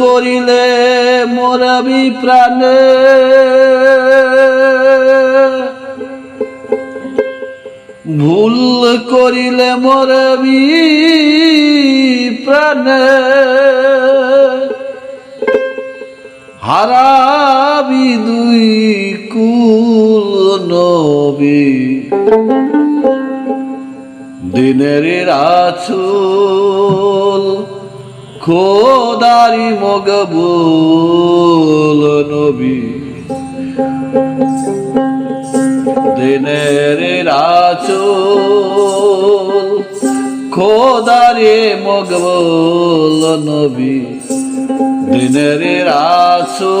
করিলে মোরাবি প্রাণে ভুল করিলে মোরাবি প্রাণে হারাবি দুই কুল নবী। দিনের রাছুল খোদারি মগবুল নবী। দিনের রাছুল খোদারি মগবুল নবী। দিনের রাছুল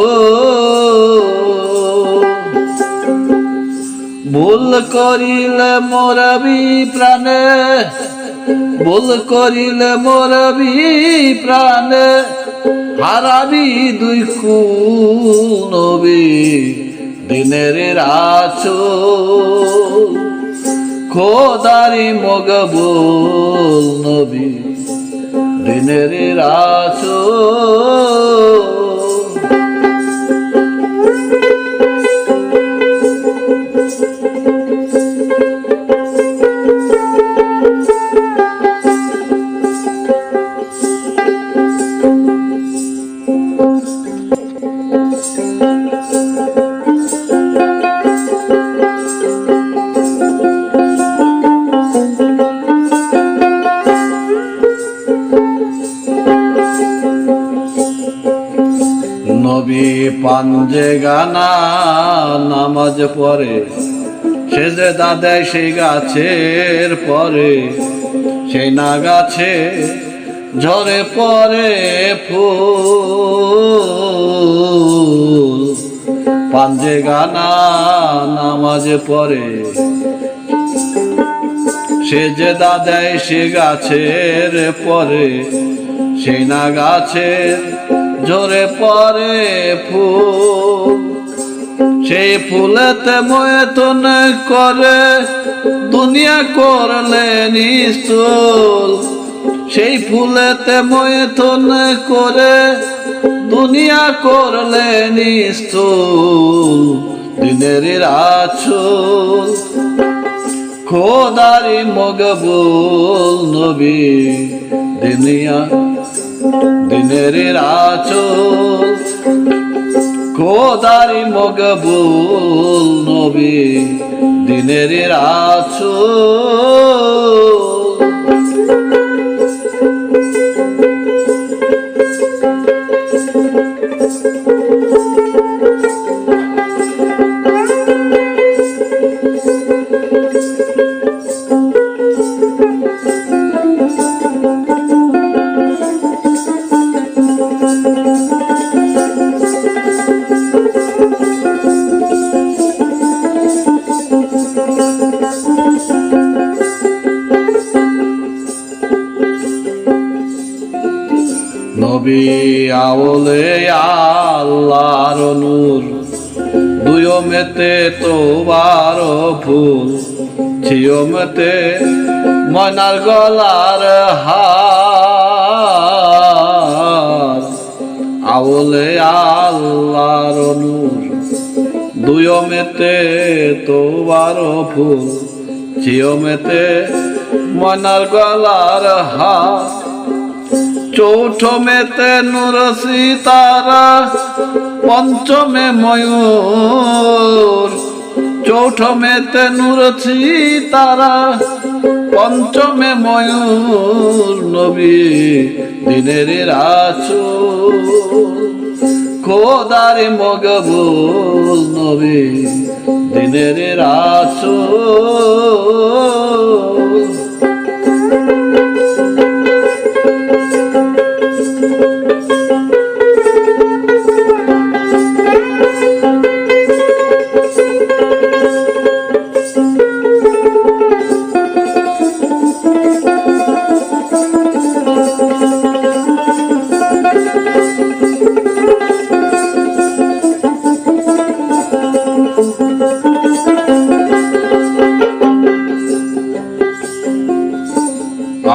ভুল করিলে মোরবি প্রাণে ভুল করিলে মরবি প্রাণে হারাবি দুই নবী দিনের রাছো খোদারি মগবুল নবী দিনের রাছো পাঞ্জে গানা নামাজ পরে সে যে সেই গাছের পরে, সেই না গাছে ঝরে পরে ফুল। পাঞ্জে গানা নামাজ পরে সে যে দাদায় সে গাছের পরে, সেই না গাছের ঝরে পরে ফুল। সেই ফুলেতে ময়তন করে, দুনিয়া করলে নিস্তুল। সেই ফুলেতে ময়তন করে, দুনিয়া করলে নিস্তুল। দিনের রাছুল খোদারি মগবুল নবী। দুনিয়া দিনের খোদারি মগবুল নবী দিনের রাচল নবী আওলে আল্লাহর নূর। দুয়ো মেতে তোবার ফুল ছিও মেতে ময়নার গলার হার। আওলে আল্লাহর নূর, দুয়ো মেতে তোবার ফুল ছিও মেতে ময়নার গলার হার। চৌঠ মেতে নুরসি তারা পঞ্চমে ময়ূর। চৌঠ মেতে নুরসি তারা পঞ্চমে ময়ূর। নবী দিনের রাচু খোদারে মগবুল নবী দিনের রাচু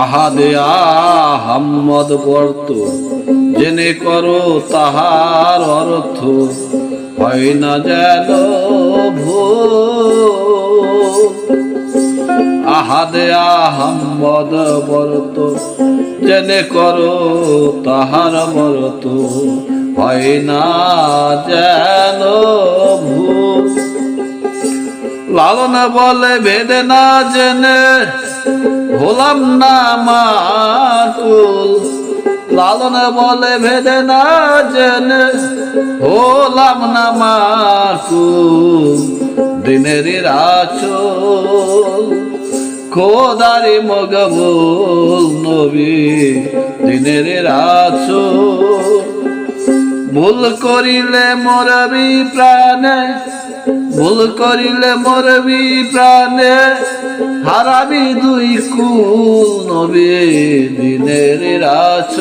আহাদে আহম্মদ পড়ত জেনে করো তাহার অর্থ। হয় না যেন আহাদে আহম্মদ বরত। জেনে করো তাহার বরত হয় না যেন লালন বলে ভেদে না জেনে, হলাম না মাকুল লালন বলে ভেদে না জেনে, হলাম না মাকুল দিনের খোদারি মগবুল নবী, দিনের রাচল ভুল করিলে মরবি প্রাণে ভুল করিলে মরবি প্রাণে, হারাবি দুই কুল নবী দিনের রাছ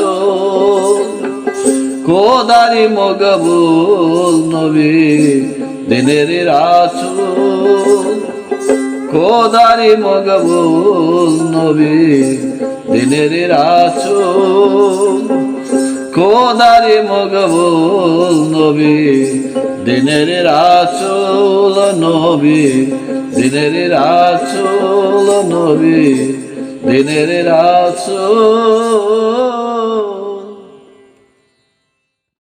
কোদারি মগবুল নবী দিনের রাছ কোদারি মগবুল নবী দিনের রাছ কোদারি মগবুল নবী দিনের রাচুল নবী দিনের রাচুল নবী দিনের রাচুল